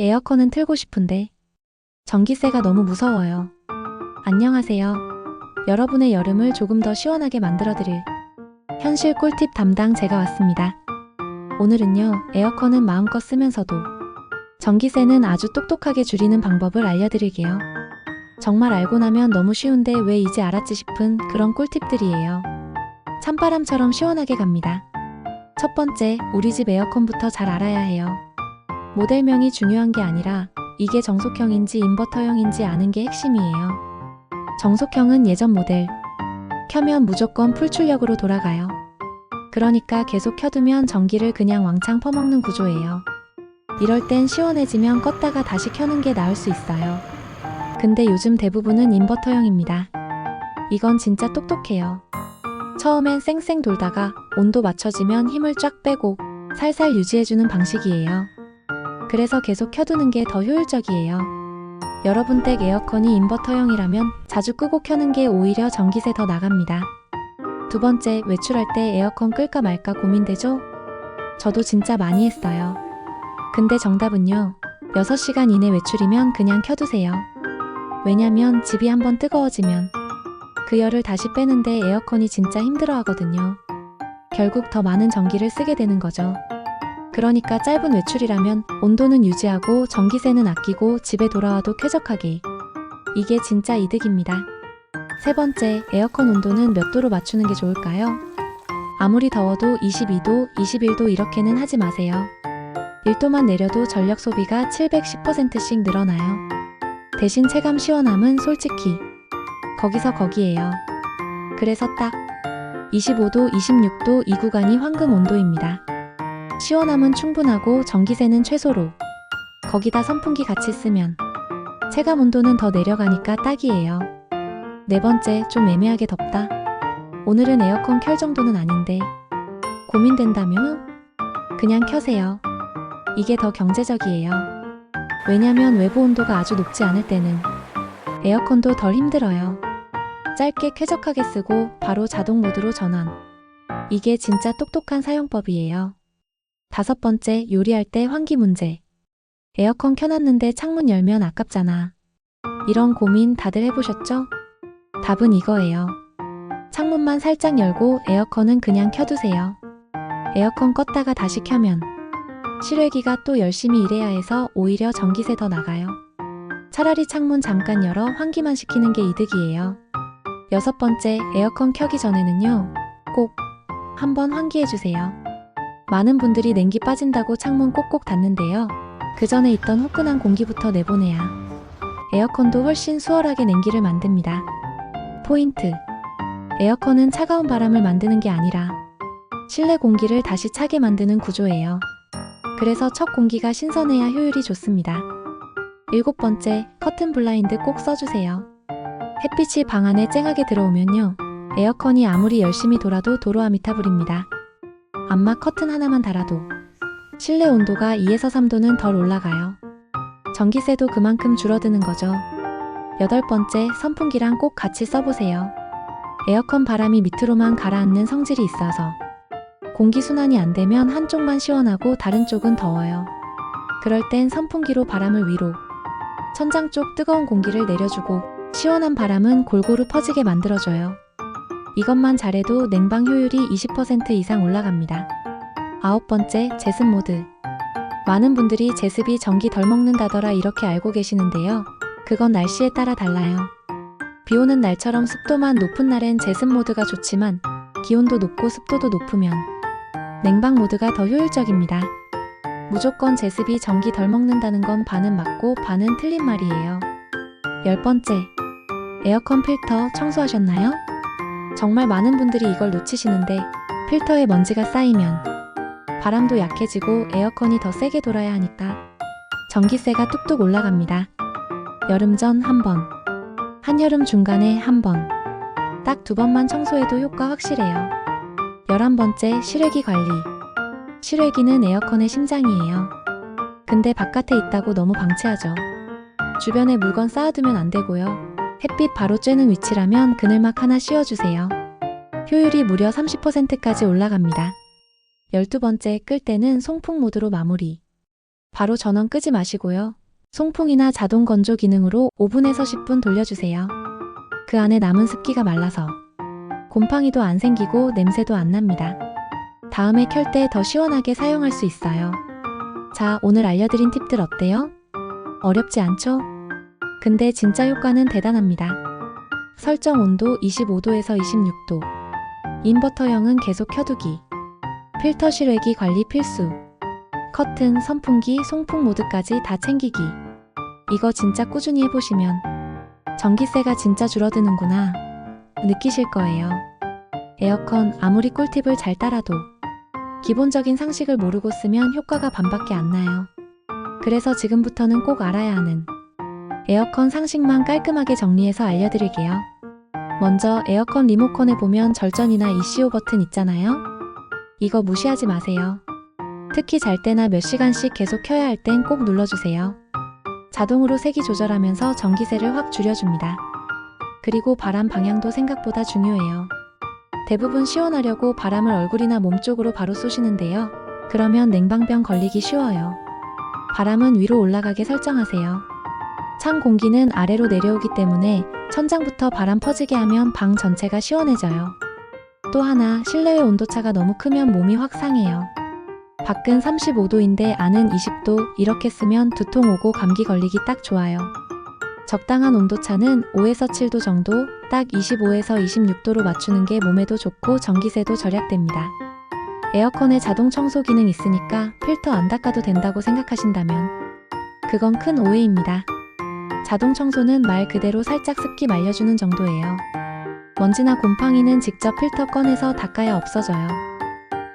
에어컨은 틀고 싶은데 전기세가 너무 무서워요. 안녕하세요. 여러분의 여름을 조금 더 시원하게 만들어드릴 현실 꿀팁 담당 제가 왔습니다. 오늘은요, 에어컨은 마음껏 쓰면서도 전기세는 아주 똑똑하게 줄이는 방법을 알려드릴게요. 정말 알고 나면 너무 쉬운데 왜 이제 알았지 싶은 그런 꿀팁들이에요. 찬바람처럼 시원하게 갑니다. 첫 번째, 우리 집 에어컨부터 잘 알아야 해요. 모델명이 중요한 게 아니라 이게 정속형인지 인버터형인지 아는 게 핵심이에요. 정속형은 예전 모델. 켜면 무조건 풀 출력으로 돌아가요. 그러니까 계속 켜두면 전기를 그냥 왕창 퍼먹는 구조예요. 이럴 땐 시원해지면 껐다가 다시 켜는 게 나을 수 있어요. 근데 요즘 대부분은 인버터형입니다. 이건 진짜 똑똑해요. 처음엔 쌩쌩 돌다가 온도 맞춰지면 힘을 쫙 빼고 살살 유지해주는 방식이에요. 그래서 계속 켜두는 게 더 효율적이에요. 여러분 댁 에어컨이 인버터형이라면 자주 끄고 켜는 게 오히려 전기세 더 나갑니다. 두 번째, 외출할 때 에어컨 끌까 말까 고민되죠? 저도 진짜 많이 했어요. 근데 정답은요. 6시간 이내 외출이면 그냥 켜두세요. 왜냐면 집이 한번 뜨거워지면 그 열을 다시 빼는데 에어컨이 진짜 힘들어 하거든요. 결국 더 많은 전기를 쓰게 되는 거죠. 그러니까 짧은 외출이라면 온도는 유지하고 전기세는 아끼고 집에 돌아와도 쾌적하게. 이게 진짜 이득입니다. 세 번째, 에어컨 온도는 몇 도로 맞추는 게 좋을까요? 아무리 더워도 22도, 21도 이렇게는 하지 마세요. 1도만 내려도 전력 소비가 710%씩 늘어나요. 대신 체감 시원함은 솔직히 거기서 거기에요. 그래서 딱 25도, 26도 이 구간이 황금 온도입니다. 시원함은 충분하고 전기세는 최소로. 거기다 선풍기 같이 쓰면 체감 온도는 더 내려가니까 딱이에요. 네 번째, 좀 애매하게 덥다. 오늘은 에어컨 켤 정도는 아닌데 고민된다면 그냥 켜세요. 이게 더 경제적이에요. 왜냐면 외부 온도가 아주 높지 않을 때는 에어컨도 덜 힘들어요. 짧게 쾌적하게 쓰고 바로 자동 모드로 전환. 이게 진짜 똑똑한 사용법이에요. 다섯 번째, 요리할 때 환기 문제. 에어컨 켜놨는데 창문 열면 아깝잖아. 이런 고민 다들 해보셨죠? 답은 이거예요. 창문만 살짝 열고 에어컨은 그냥 켜두세요. 에어컨 껐다가 다시 켜면 실외기가 또 열심히 일해야 해서 오히려 전기세 더 나가요. 차라리 창문 잠깐 열어 환기만 시키는 게 이득이에요. 여섯 번째, 에어컨 켜기 전에는요, 꼭 한번 환기해주세요. 많은 분들이 냉기 빠진다고 창문 꼭꼭 닫는데요. 그 전에 있던 후끈한 공기부터 내보내야 에어컨도 훨씬 수월하게 냉기를 만듭니다. 포인트. 에어컨은 차가운 바람을 만드는 게 아니라 실내 공기를 다시 차게 만드는 구조예요. 그래서 첫 공기가 신선해야 효율이 좋습니다. 일곱 번째, 커튼 블라인드 꼭 써주세요. 햇빛이 방 안에 쨍하게 들어오면요. 에어컨이 아무리 열심히 돌아도 도로아미타불입니다. 암막 커튼 하나만 달아도 실내 온도가 2에서 3도는 덜 올라가요. 전기세도 그만큼 줄어드는 거죠. 여덟 번째, 선풍기랑 꼭 같이 써보세요. 에어컨 바람이 밑으로만 가라앉는 성질이 있어서 공기 순환이 안 되면 한쪽만 시원하고 다른 쪽은 더워요. 그럴 땐 선풍기로 바람을 위로, 천장 쪽 뜨거운 공기를 내려주고 시원한 바람은 골고루 퍼지게 만들어줘요. 이것만 잘해도 냉방 효율이 20% 이상 올라갑니다. 아홉 번째, 제습 모드. 많은 분들이 제습이 전기 덜 먹는다더라 이렇게 알고 계시는데요. 그건 날씨에 따라 달라요. 비 오는 날처럼 습도만 높은 날엔 제습 모드가 좋지만 기온도 높고 습도도 높으면 냉방 모드가 더 효율적입니다. 무조건 제습이 전기 덜 먹는다는 건 반은 맞고 반은 틀린 말이에요. 열 번째, 에어컨 필터 청소하셨나요? 정말 많은 분들이 이걸 놓치시는데 필터에 먼지가 쌓이면 바람도 약해지고 에어컨이 더 세게 돌아야 하니까 전기세가 뚝뚝 올라갑니다. 여름 전 한 번, 한여름 중간에 한 번, 딱 두 번만 청소해도 효과 확실해요. 열한 번째 실외기 관리. 실외기는 에어컨의 심장이에요. 근데 바깥에 있다고 너무 방치하죠. 주변에 물건 쌓아두면 안 되고요. 햇빛 바로 쬐는 위치라면 그늘막 하나 씌워주세요. 효율이 무려 30%까지 올라갑니다. 열두 번째 끌 때는 송풍 모드로 마무리. 바로 전원 끄지 마시고요. 송풍이나 자동 건조 기능으로 5분에서 10분 돌려주세요. 그 안에 남은 습기가 말라서 곰팡이도 안 생기고 냄새도 안 납니다. 다음에 켤 때 더 시원하게 사용할 수 있어요. 자, 오늘 알려드린 팁들 어때요? 어렵지 않죠? 근데 진짜 효과는 대단합니다. 설정 온도 25도에서 26도. 인버터형은 계속 켜두기. 필터 실외기 관리 필수. 커튼, 선풍기, 송풍 모드까지 다 챙기기. 이거 진짜 꾸준히 해보시면 전기세가 진짜 줄어드는구나 느끼실 거예요. 에어컨 아무리 꿀팁을 잘 따라도 기본적인 상식을 모르고 쓰면 효과가 반밖에 안 나요. 그래서 지금부터는 꼭 알아야 하는 에어컨 상식만 깔끔하게 정리해서 알려드릴게요. 먼저 에어컨 리모컨에 보면 절전이나 ECO 버튼 있잖아요. 이거 무시하지 마세요. 특히 잘 때나 몇 시간씩 계속 켜야 할 땐 꼭 눌러주세요. 자동으로 세기 조절하면서 전기세를 확 줄여줍니다. 그리고 바람 방향도 생각보다 중요해요. 대부분 시원하려고 바람을 얼굴이나 몸 쪽으로 바로 쏘시는데요. 그러면 냉방병 걸리기 쉬워요. 바람은 위로 올라가게 설정하세요. 찬 공기는 아래로 내려오기 때문에 천장부터 바람 퍼지게 하면 방 전체가 시원해져요. 또 하나, 실내외 온도차가 너무 크면 몸이 확 상해요. 밖은 35도인데 안은 20도 이렇게 쓰면 두통 오고 감기 걸리기 딱 좋아요. 적당한 온도차는 5에서 7도 정도, 딱 25에서 26도로 맞추는 게 몸에도 좋고 전기세도 절약됩니다. 에어컨에 자동 청소 기능 있으니까 필터 안 닦아도 된다고 생각하신다면 그건 큰 오해입니다. 자동 청소는 말 그대로 살짝 습기 말려주는 정도예요. 먼지나 곰팡이는 직접 필터 꺼내서 닦아야 없어져요.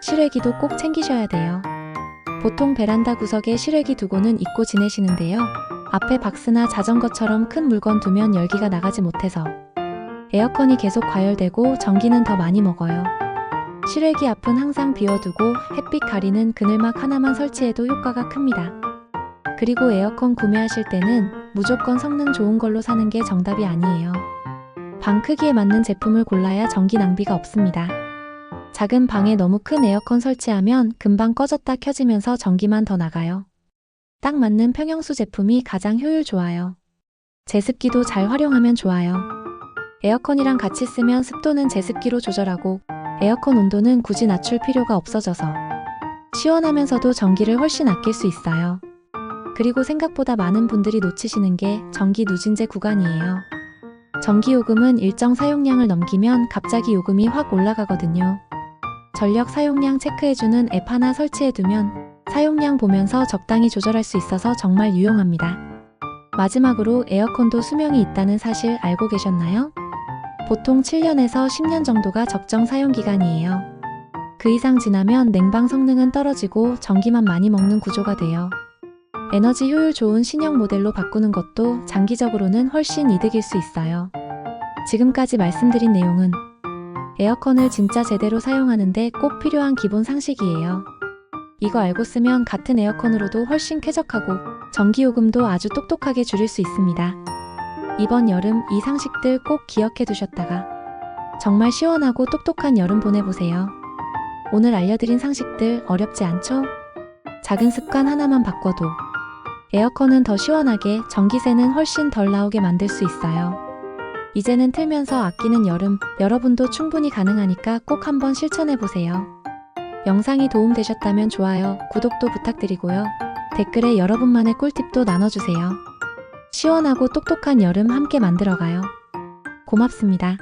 실외기도 꼭 챙기셔야 돼요. 보통 베란다 구석에 실외기 두고는 잊고 지내시는데요. 앞에 박스나 자전거처럼 큰 물건 두면 열기가 나가지 못해서 에어컨이 계속 과열되고 전기는 더 많이 먹어요. 실외기 앞은 항상 비워두고 햇빛 가리는 그늘막 하나만 설치해도 효과가 큽니다. 그리고 에어컨 구매하실 때는 무조건 성능 좋은 걸로 사는 게 정답이 아니에요. 방 크기에 맞는 제품을 골라야 전기 낭비가 없습니다. 작은 방에 너무 큰 에어컨 설치하면 금방 꺼졌다 켜지면서 전기만 더 나가요. 딱 맞는 평형수 제품이 가장 효율 좋아요. 제습기도 잘 활용하면 좋아요. 에어컨이랑 같이 쓰면 습도는 제습기로 조절하고 에어컨 온도는 굳이 낮출 필요가 없어져서 시원하면서도 전기를 훨씬 아낄 수 있어요. 그리고 생각보다 많은 분들이 놓치시는 게 전기 누진제 구간이에요. 전기 요금은 일정 사용량을 넘기면 갑자기 요금이 확 올라가거든요. 전력 사용량 체크해주는 앱 하나 설치해두면 사용량 보면서 적당히 조절할 수 있어서 정말 유용합니다. 마지막으로 에어컨도 수명이 있다는 사실 알고 계셨나요? 보통 7년에서 10년 정도가 적정 사용 기간이에요. 그 이상 지나면 냉방 성능은 떨어지고 전기만 많이 먹는 구조가 돼요. 에너지 효율 좋은 신형 모델로 바꾸는 것도 장기적으로는 훨씬 이득일 수 있어요. 지금까지 말씀드린 내용은 에어컨을 진짜 제대로 사용하는데 꼭 필요한 기본 상식이에요. 이거 알고 쓰면 같은 에어컨으로도 훨씬 쾌적하고 전기요금도 아주 똑똑하게 줄일 수 있습니다. 이번 여름 이 상식들 꼭 기억해 두셨다가 정말 시원하고 똑똑한 여름 보내보세요. 오늘 알려드린 상식들 어렵지 않죠? 작은 습관 하나만 바꿔도 에어컨은 더 시원하게 전기세는 훨씬 덜 나오게 만들 수 있어요. 이제는 틀면서 아끼는 여름, 여러분도 충분히 가능하니까 꼭 한번 실천해 보세요. 영상이 도움되셨다면 좋아요, 구독도 부탁드리고요. 댓글에 여러분만의 꿀팁도 나눠주세요. 시원하고 똑똑한 여름 함께 만들어가요. 고맙습니다.